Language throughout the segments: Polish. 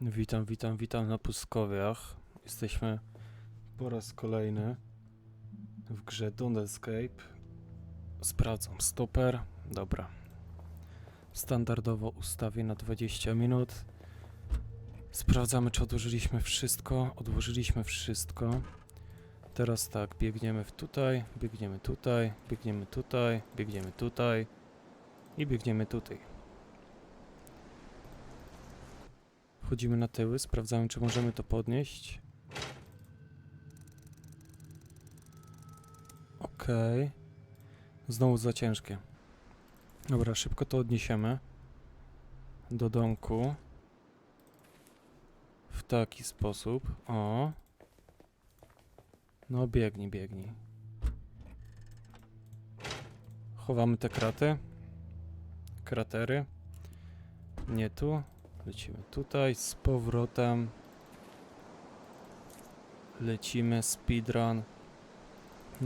Witam, witam, witam na pustkowiach. Jesteśmy po raz kolejny w grze Don't Escape. Sprawdzam stoper. Dobra. Standardowo ustawię na 20 minut. Sprawdzamy, czy odłożyliśmy wszystko. Odłożyliśmy wszystko. Teraz tak, biegniemy w tutaj, biegniemy tutaj, biegniemy tutaj, biegniemy tutaj i biegniemy tutaj. Wchodzimy na tyły, sprawdzamy, czy możemy to podnieść. Okej. Znowu za ciężkie. Dobra, szybko to odniesiemy. Do domku. W taki sposób. O. No, biegnij, biegnij. Chowamy te kraty. Kratery. Nie tu. Lecimy tutaj z powrotem. Lecimy speedrun.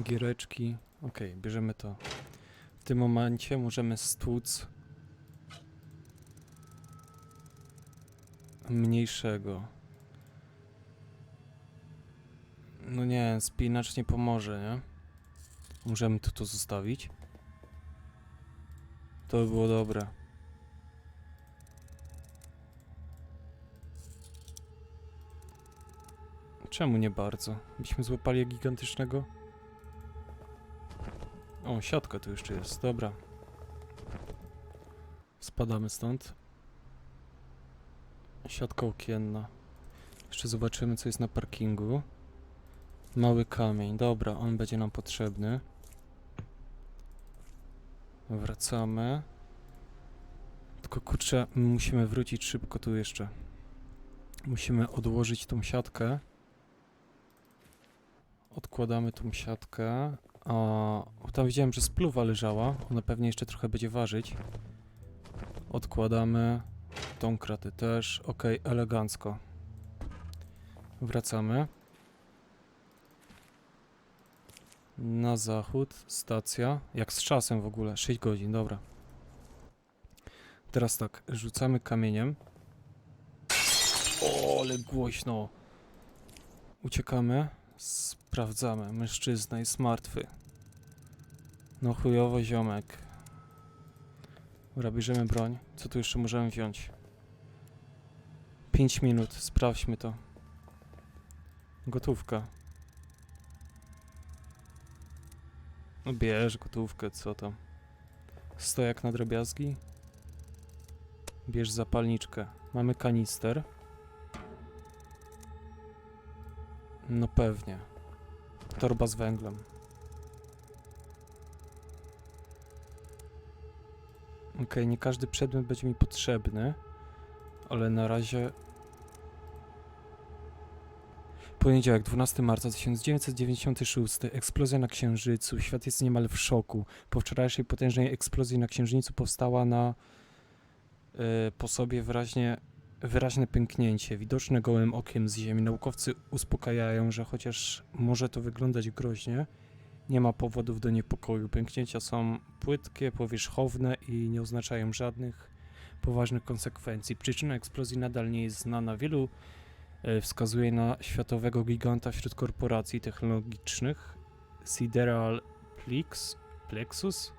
Giereczki. Ok, bierzemy to. W tym momencie możemy stłuc mniejszego. No nie, spinacz nie pomoże, nie? Możemy to tu zostawić. To by było dobre. Czemu nie bardzo? Byśmy złapali gigantycznego. O, siatka tu jeszcze jest, dobra. Spadamy stąd. Siatka okienna. Jeszcze zobaczymy, co jest na parkingu. Mały kamień, dobra, on będzie nam potrzebny. Wracamy. Tylko kurczę, my musimy wrócić szybko tu jeszcze. Musimy odłożyć tą siatkę. Odkładamy tą siatkę. A, tam widziałem, że spluwa leżała. Ona pewnie jeszcze trochę będzie ważyć. Odkładamy. Tą kratę też. Ok, elegancko. Wracamy. Na zachód. Stacja. Jak z czasem w ogóle. 6 godzin, dobra. Teraz tak, rzucamy kamieniem. O, ale głośno. Uciekamy. Sprawdzamy. Mężczyzna jest martwy. No chujowo ziomek. Dobra, bierzemy broń. Co tu jeszcze możemy wziąć? 5 minut. Sprawdźmy to. Gotówka. No bierz gotówkę, co tam. Stojak na drobiazgi. Bierz zapalniczkę. Mamy kanister. No pewnie. Torba z węglem. Okej, nie każdy przedmiot będzie mi potrzebny, ale na razie. Poniedziałek, 12 marca 1996. Eksplozja na Księżycu. Świat jest niemal w szoku. Po wczorajszej potężnej eksplozji na Księżycu powstała na y, po sobie wyraźnie wyraźne pęknięcie, widoczne gołym okiem z Ziemi. Naukowcy uspokajają, że chociaż może to wyglądać groźnie, nie ma powodów do niepokoju. Pęknięcia są płytkie, powierzchowne i nie oznaczają żadnych poważnych konsekwencji. Przyczyna eksplozji nadal nie jest znana. Wielu e, wskazuje na światowego giganta wśród korporacji technologicznych Sideral Plix, Plexus.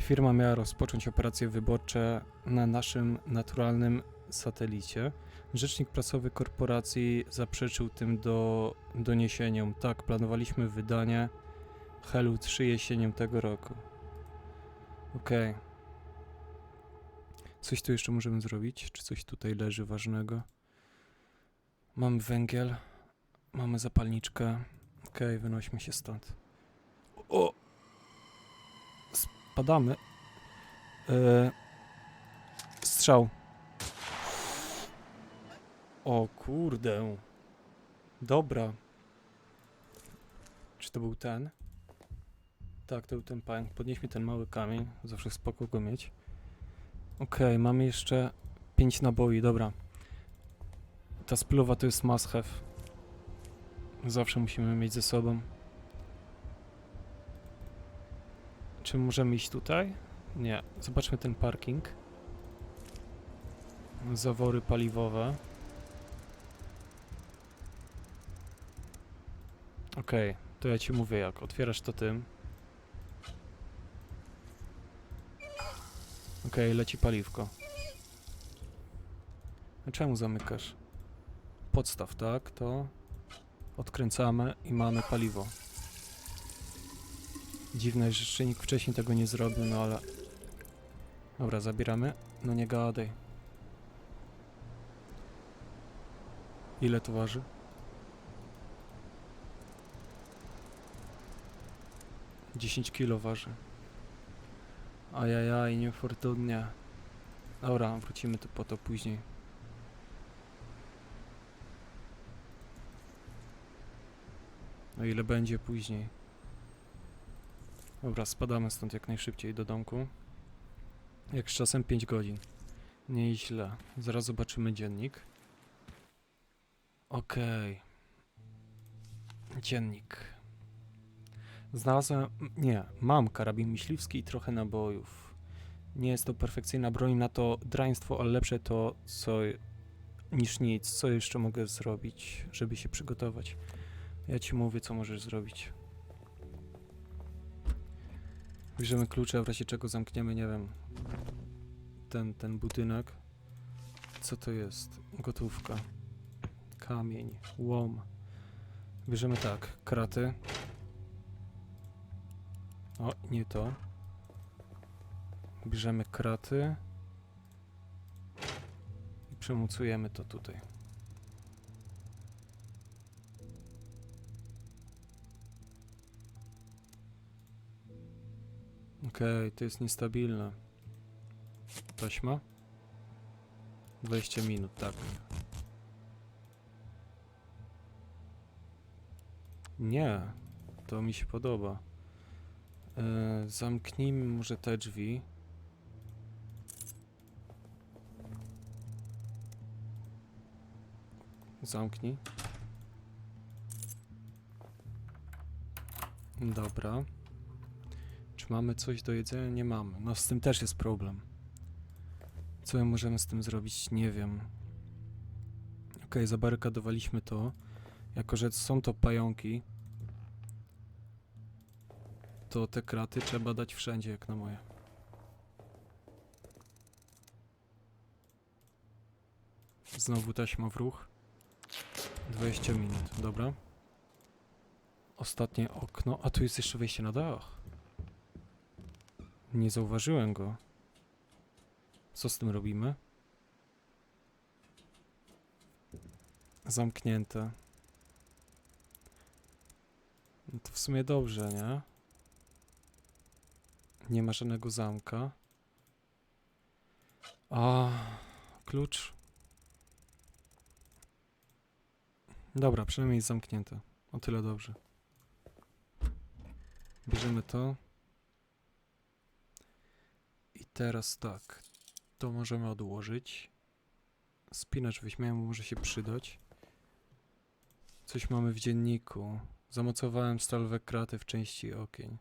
Firma miała rozpocząć operacje wyborcze na naszym naturalnym satelicie. Rzecznik prasowy korporacji zaprzeczył tym do doniesieniom. Tak, planowaliśmy wydanie Helu 3 jesienią tego roku. Okej. Coś tu jeszcze możemy zrobić? Czy coś tutaj leży ważnego? Mamy węgiel. Mamy zapalniczkę. Okej, wynośmy się stąd. O! Spadamy. E... Strzał. O kurde. Dobra. Czy to był ten? Tak, to był ten pająk. Podnieśmy ten mały kamień. Zawsze spoko go mieć. Okej, mamy jeszcze 5 naboi, dobra. Ta spluwa to jest must have. Zawsze musimy mieć ze sobą. Czy możemy iść tutaj? Nie. Zobaczmy ten parking. zawory paliwowe. Okej, to ja ci mówię jak. Otwierasz to tym. Okej, leci paliwko. A czemu zamykasz? Podstaw, tak? To odkręcamy i mamy paliwo. Dziwne, że jeszcze nikt wcześniej tego nie zrobił, no ale... Dobra, zabieramy. No nie gadaj. Ile to waży? Dziesięć kilo waży. Ajajaj, niefortunnie. Dobra, wrócimy tu po to później. No ile będzie później? Dobra, spadamy stąd jak najszybciej do domku. Jak z czasem 5 godzin. Nieźle. Zaraz zobaczymy dziennik. Okej. Dziennik. Znalazłem. Nie, mam karabin myśliwski i trochę nabojów. Nie jest to perfekcyjna broń na to draństwo, ale lepsze to co niż nic. Co jeszcze mogę zrobić, żeby się przygotować? Ja ci mówię, co możesz zrobić. Bierzemy klucze, w razie czego zamkniemy, nie wiem, ten, ten budynek. Co to jest? Gotówka. Kamień. Łom. Bierzemy tak, kraty. O, nie to. Bierzemy kraty. I przemucujemy to tutaj. Okej, to jest niestabilne. Taśma? 20 minut, tak. Nie, to mi się podoba. E, zamknijmy może te drzwi. Zamknij. Dobra. Czy mamy coś do jedzenia? Nie mamy. No z tym też jest problem. Co my możemy z tym zrobić? Nie wiem. Okej, zabarykadowaliśmy to. Jako, że są to pająki, to te kraty trzeba dać wszędzie, jak na moje. Znowu taśma w ruch. 20 minut, dobra. Ostatnie okno. A tu jest jeszcze wejście na dach. Nie zauważyłem go. Co z tym robimy? Zamknięte. No to w sumie dobrze, nie? Nie ma żadnego zamka. A, klucz. Dobra, przynajmniej jest zamknięte. O tyle dobrze. Bierzemy to. I teraz tak. To możemy odłożyć. Spinacz weźmiemy, może się przydać. Coś mamy w dzienniku. Zamocowałem stalowe kraty w części okien.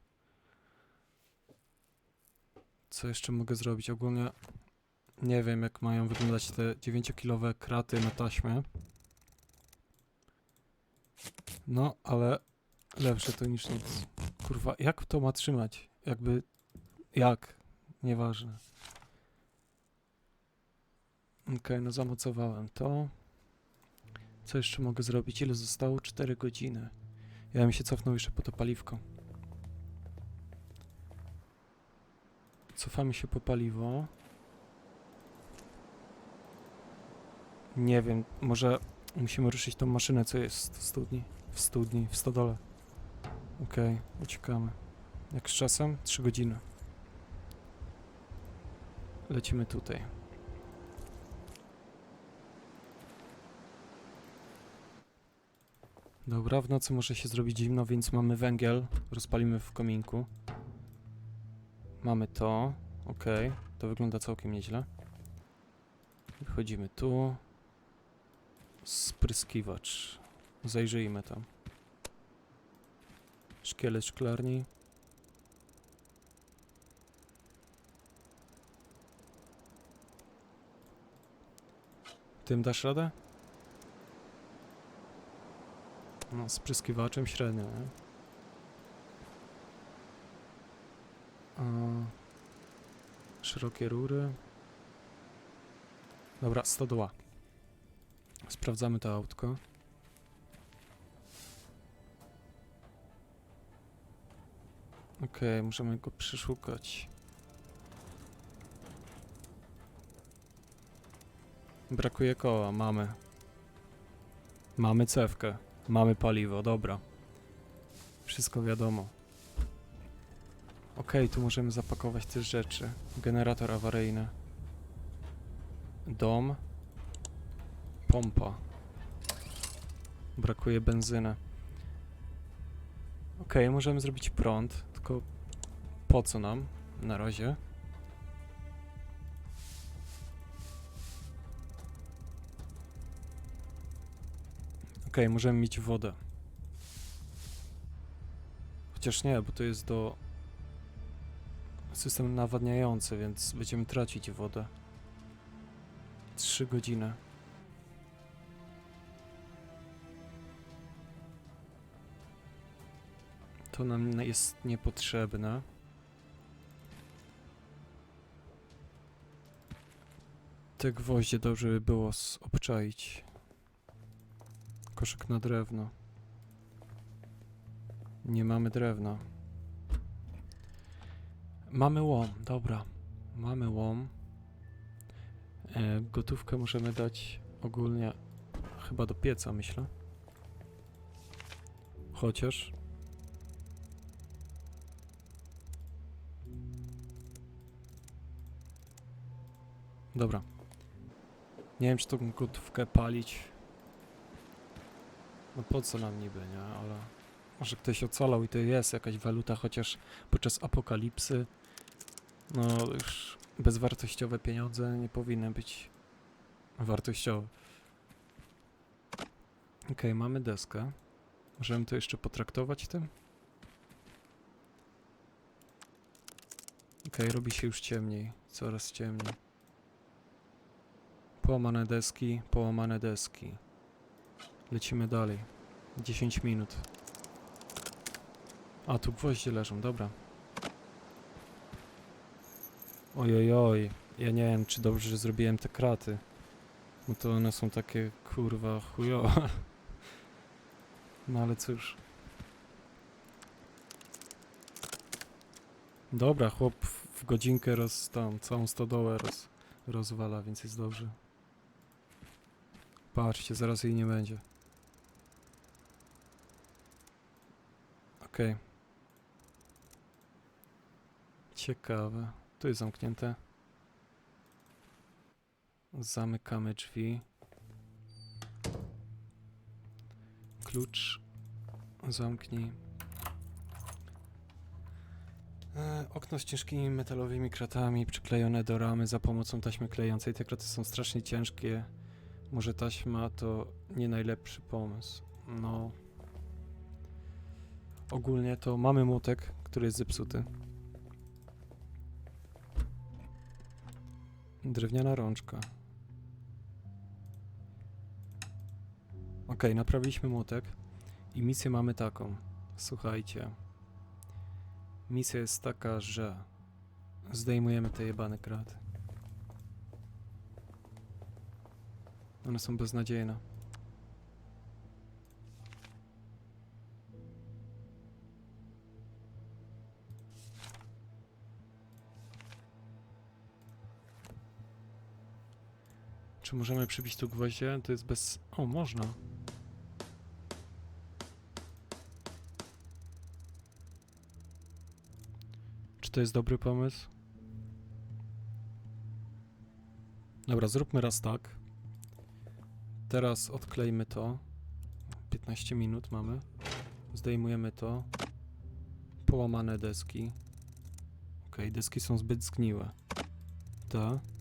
Co jeszcze mogę zrobić? Ogólnie nie wiem, jak mają wyglądać te 9-kilowe kraty na taśmę. No, ale lepsze to niż nic. Kurwa, jak to ma trzymać? Jakby. Jak? Nieważne. Okej, no zamocowałem to. Co jeszcze mogę zrobić? Ile zostało? 4 godziny. Ja bym się cofnął jeszcze po to paliwko. Cofamy się po paliwo. Nie wiem, może musimy ruszyć tą maszynę, co jest w studni. W studni, w stodole. Okej, uciekamy. Jak z czasem? 3 godziny. Lecimy tutaj. Dobra, w nocy może się zrobić zimno, więc mamy węgiel. Rozpalimy w kominku. Mamy to. Ok, to wygląda całkiem nieźle. Wchodzimy tu. Spryskiwacz. Zajrzyjmy tam. Szkielet szklarni. Tym dasz radę? No, z pryskiwaczem średnio, nie? Szerokie rury. Dobra, stodoła. Sprawdzamy to autko. Okej, możemy go przeszukać. Brakuje koła, mamy. Mamy cewkę, mamy paliwo, dobra. Wszystko wiadomo. Okej, tu możemy zapakować te rzeczy. Generator awaryjny. Dom. Pompa. Brakuje benzyny. Okej, możemy zrobić prąd, tylko po co nam na razie? Okej, możemy mieć wodę. Chociaż nie, bo to jest do system nawadniający, więc będziemy tracić wodę. 3 godziny. To nam jest niepotrzebne. Te gwoździe dobrze by było obczaić. Koszyk na drewno. Nie mamy drewna. Mamy łom, dobra. Mamy łom. E, gotówkę możemy dać ogólnie chyba do pieca, myślę. Chociaż. Dobra. Nie wiem, czy tą gotówkę palić. No po co nam niby, nie? Ale może ktoś ocalał i to jest jakaś waluta, chociaż podczas apokalipsy no już bezwartościowe pieniądze nie powinny być wartościowe. Okej, mamy deskę. Możemy to jeszcze potraktować tym? Okej, robi się już ciemniej, coraz ciemniej. Połamane deski, połamane deski. Lecimy dalej. 10 minut. A, tu gwoździe leżą, dobra. Ojojoj, ja nie wiem, czy dobrze że zrobiłem te kraty. No to one są takie, kurwa, chujowe. No ale cóż. Dobra, chłop w godzinkę roz, tam, całą stodołę roz, rozwala, więc jest dobrze. Patrzcie, zaraz jej nie będzie. Okej. Ciekawe. Tu jest zamknięte. Zamykamy drzwi. Klucz. Zamknij. E, okno z ciężkimi metalowymi kratami przyklejone do ramy za pomocą taśmy klejącej. Te kraty są strasznie ciężkie. Może taśma to nie najlepszy pomysł. No. Ogólnie to mamy młotek, który jest zepsuty. Drewniana rączka. Okej, naprawiliśmy młotek. I misję mamy taką. Słuchajcie. Misja jest taka, że zdejmujemy te jebane kraty. One są beznadziejne. Czy możemy przybić tu gwoździe? To jest bez... O, można. Czy to jest dobry pomysł? Dobra, zróbmy raz tak. Teraz odklejmy to. 15 minut mamy. Zdejmujemy to. Połamane deski. Ok, deski są zbyt zgniłe. Ta.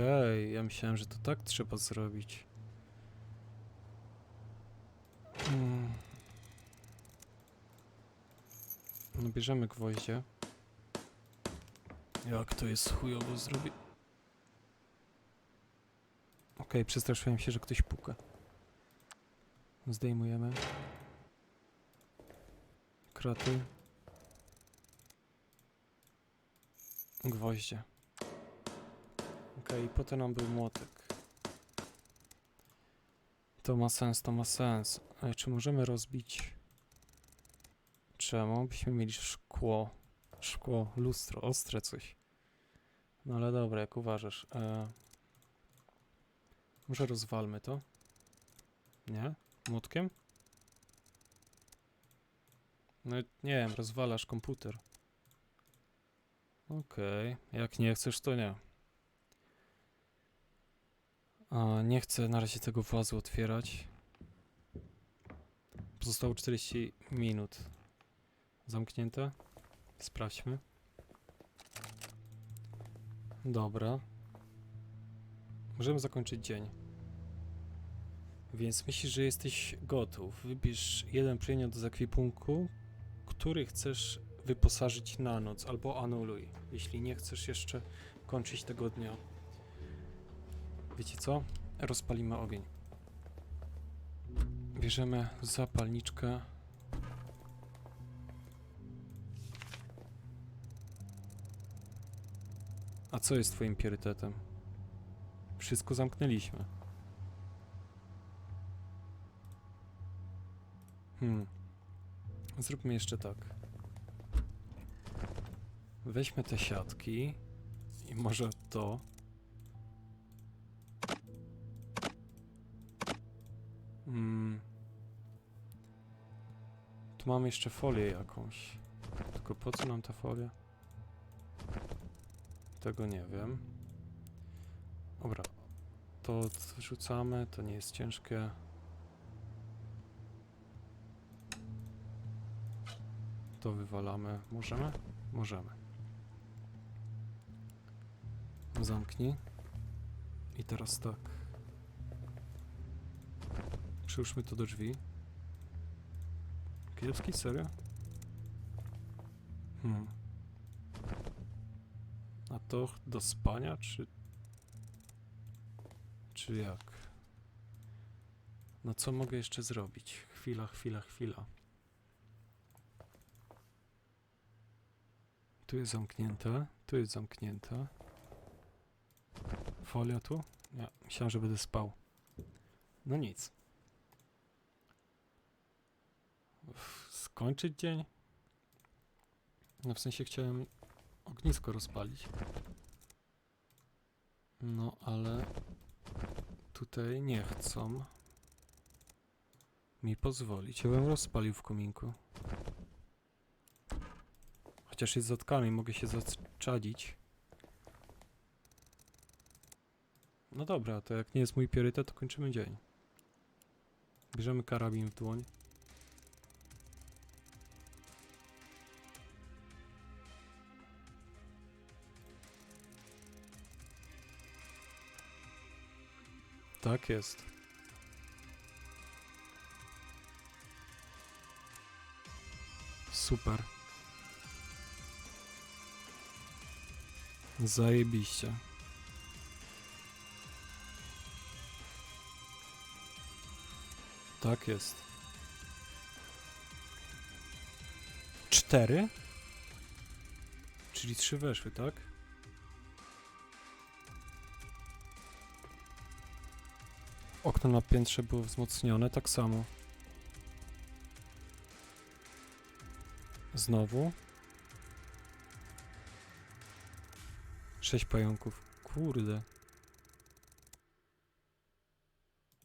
Okej, ja myślałem, że to tak trzeba zrobić. Mm. No bierzemy gwoździe. Jak to jest chujowo zrobić? Okej, przestraszyłem się, że ktoś puka. Zdejmujemy. Kraty. Gwoździe. Okej, potem nam był młotek. To ma sens, to ma sens. Ale czy możemy rozbić... Czemu? Byśmy mieli szkło. Szkło, lustro, ostre coś. No ale dobra, jak uważasz. E... Może rozwalmy to? Nie? Młotkiem? No nie wiem, rozwalasz komputer. Okej, jak nie chcesz, to nie. Nie chcę na razie tego włazu otwierać. Pozostało 40 minut. Zamknięte? Sprawdźmy. Dobra. Możemy zakończyć dzień. Więc myślisz, że jesteś gotów. Wybierz jeden przedmiot z ekwipunku, który chcesz wyposażyć na noc, albo anuluj, jeśli nie chcesz jeszcze kończyć tego dnia. Wiecie co? Rozpalimy ogień. Bierzemy zapalniczkę. A co jest twoim priorytetem? Wszystko zamknęliśmy. Hmm. Zróbmy jeszcze tak. Weźmy te siatki i może to. Hmm. Tu mamy jeszcze folię jakąś. Tylko po co nam ta folia? Tego nie wiem. Dobra. To rzucamy, to nie jest ciężkie. To wywalamy. Możemy? Możemy. Zamknij. I teraz tak. Przyłóżmy to do drzwi. Kiepski, serio? Hmm. A to do spania, czy... Czy jak? No co mogę jeszcze zrobić? Chwila, chwila, chwila. Tu jest zamknięte, tu jest zamknięte. Folia tu? Nie, myślałem, że będę spał. No nic. Uff, Skończyć dzień? No w sensie chciałem ognisko rozpalić. No ale tutaj nie chcą mi pozwolić. Ja bym rozpalił w kominku. Chociaż jest zatkany, mogę się zaczadzić. No dobra, to jak nie jest mój priorytet, to kończymy dzień. Bierzemy karabin w dłoń. Tak jest. Super. Zajebiście. Tak jest. Cztery? Czyli trzy weszły, tak? Okno na piętrze było wzmocnione, tak samo. Znowu. Sześć pająków. Kurde.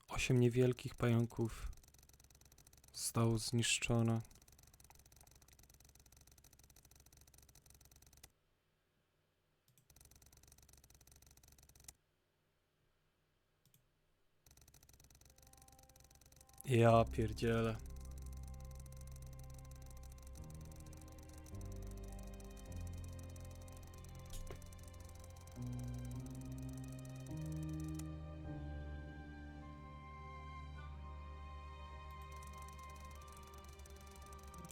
Osiem niewielkich pająków zostało zniszczone. Ja pierdzielę.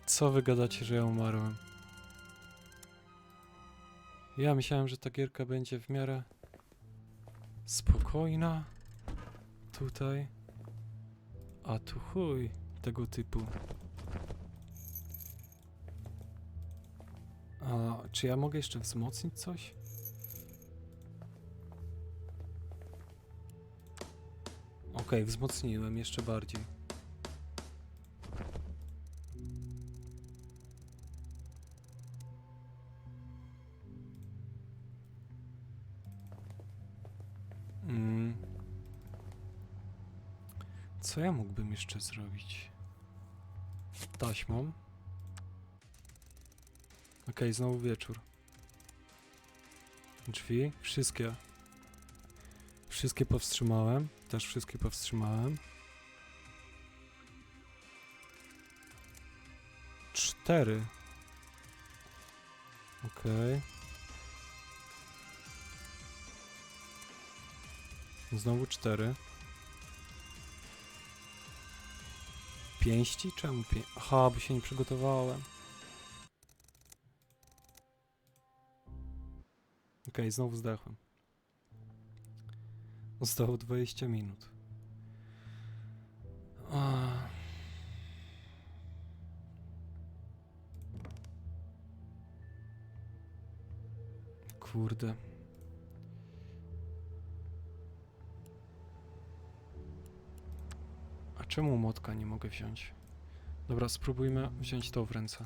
Co wy gadacie, że ja umarłem? Ja myślałem, że ta gierka będzie w miarę spokojna. tutaj. A tu chuj tego typu. A czy ja mogę jeszcze wzmocnić coś? Okej, wzmocniłem jeszcze bardziej. Co ja mógłbym jeszcze zrobić? Taśmą. Okej, znowu wieczór. Drzwi, wszystkie. Wszystkie powstrzymałem. Też wszystkie powstrzymałem. Cztery. Okej. Znowu cztery. Pięści? Czemu pię... Aha, bo się nie przygotowałem. Okej, znowu zdechłem. Zostało 20 minut. A. Kurde. Czemu młotka nie mogę wziąć? Dobra, spróbujmy wziąć to w ręce.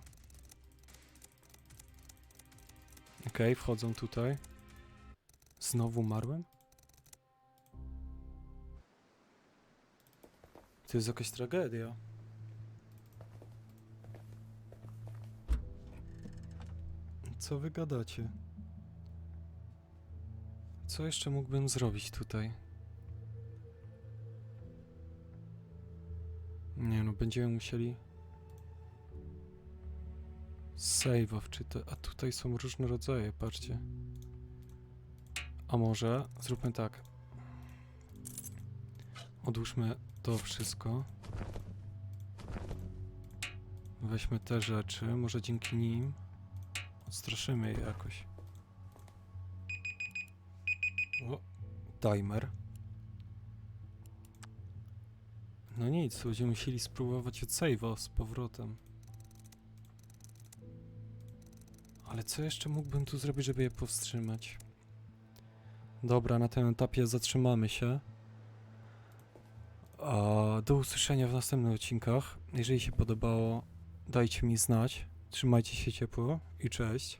Okej, wchodzą tutaj. Znowu umarłem? To jest jakaś tragedia. Co wy gadacie? Co jeszcze mógłbym zrobić tutaj? Będziemy musieli... Save'a wczytać. A tutaj są różne rodzaje, patrzcie. A może zróbmy tak. Odłóżmy to wszystko. Weźmy te rzeczy, może dzięki nim odstraszymy je jakoś. O, timer. No nic, będziemy musieli spróbować od save'a z powrotem. Ale co jeszcze mógłbym tu zrobić, żeby je powstrzymać? Dobra, na tym etapie zatrzymamy się. Do usłyszenia w następnych odcinkach. Jeżeli się podobało, dajcie mi znać. Trzymajcie się ciepło i cześć.